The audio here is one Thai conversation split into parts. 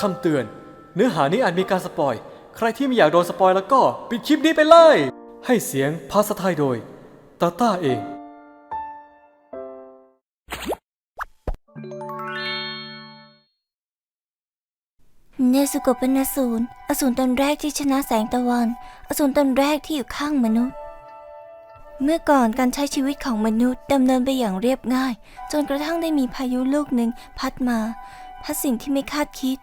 คำเตือน เนื้อหานี้อาจมีการสปอย ใครที่ไม่อยากโดนสปอยแล้วก็ปิดคลิปนี้ไปเลย ให้เสียงภาษาไทยโดยตาต้าเอง เนซุโกะเป็นอสูรอสูรตนแรกที่ชนะแสงตะวัน อสูรตนแรกที่อยู่ข้างมนุษย์ เมื่อก่อนการใช้ชีวิตของมนุษย์ดำเนินไปอย่างเรียบง่าย จนกระทั่งได้มีพายุลูกหนึ่งพัดมา พัดสิ่งที่ไม่คาดคิด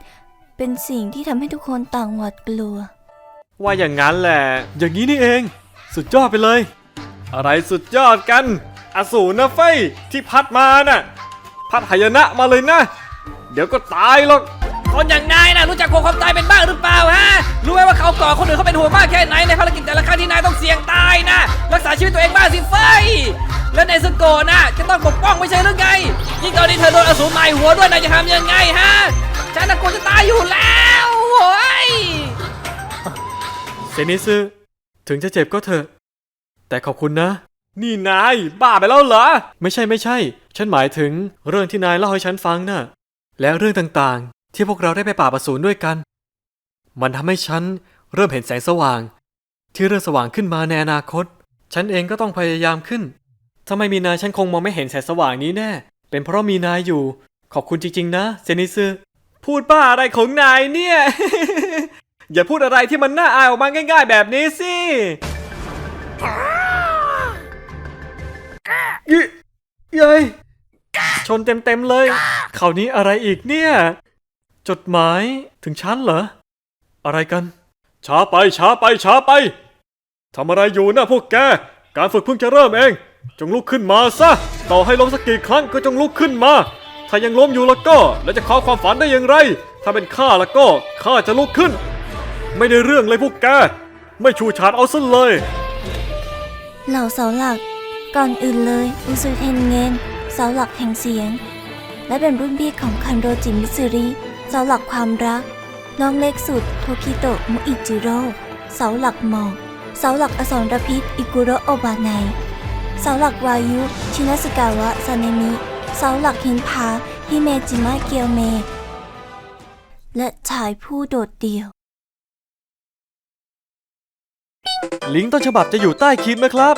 เป็นสิ่งที่ทำให้ทุกคนต่างหวาดกลัว ว่าอย่างนั้นแหละ อย่างนี้นี่เอง สุดยอดไปเลย อะไรสุดยอดกัน อสูรนะเฟ้ยที่พัดมาน่ะ พัดหายนะมาเลยนะ เดี๋ยวก็ตายหรอก คนอย่างนายนะรู้จักกลัวความตายเป็นบ้างหรือเปล่าฮะ รู้ไหมว่าเขาก่อคนอื่นเขาเป็นห่วงมากแค่ไหนในภารกิจแต่ละครั้งที่นายต้องเสี่ยงตายนะ รักษาชีวิตตัวเองบ้างสิเฟย แล้วในสโกะนะจะต้องปกป้องไม่ใช่หรือไงยิ่งตอนนี้เธอโดนอสูรใหม่หัวด้วยนายจะทำยังไงฮะฉันน่ะกลัวจะตายอยู่แล้วโว้ยเซนิซึถึงจะเจ็บก็เถอะ แต่ขอบคุณนะ นี่นายบ้าไปแล้วเหรอ ไม่ใช่ไม่ใช่ ฉันหมายถึงเรื่องที่นายเล่าให้ฉันฟังน่ะ และเรื่องต่างๆ ที่พวกเราได้ไปป่าบอสูรด้วยกัน มันทำให้ฉันเริ่มเห็นแสงสว่าง ที่เริ่มสว่างขึ้นมาในอนาคต ฉันเองก็ต้องพยายามขึ้น ถ้าไม่มีนายฉันคงมองไม่เห็นแสงสว่างนี้แน่ เป็นเพราะมีนายอยู่ ขอบคุณจริง ๆ นะ เซนิซึพูดบ้าอะไรของนายเนี่ย อย่าพูดอะไรที่มันน่าอายออกมาง่าย ๆ แบบนี้สิยิยยชนเต็มๆเลยคราวนี้อะไรอีกเนี่ย จดหมายถึงฉันเหรอ อะไรกัน ช้าไปช้าไปช้าไปทำอะไรอยู่นะพวกแก การฝึกเพิ่งจะเริ่มเอง จงลุกขึ้นมาซะ ต่อให้ล้มสักกี่ครั้งก็จงลุกขึ้นมา ถ้ายังล้มอยู่แล้วก็ แล้วจะขอความฝันได้อย่างไร ถ้าเป็นข้าแล้วก็ข้าจะลุกขึ้น ไม่ได้เรื่องเลยพวกแก ไม่ชูชาดเอาซะเลย เหล่าเสาหลัก ก่อนอื่นเลยอุซุยเทนเงินเสาหลักแห่งเสียง และเป็นรุ่นพี่ของคันโรจิมิสึริเสาหลักความรัก น้องเล็กสุดโทคิโตะมุอิจิโร่เสาหลักหมอกเสาหลักอสรพิษอิกุโระโอบะไน เสาหลักวายุ ชินาสกาวะซาเนมิ เสาหลักหินผาฮิเมจิมะเกียวเม และชายผู้โดดเดี่ยว ลิงก์ต้นฉบับจะอยู่ใต้คลิปนะครับ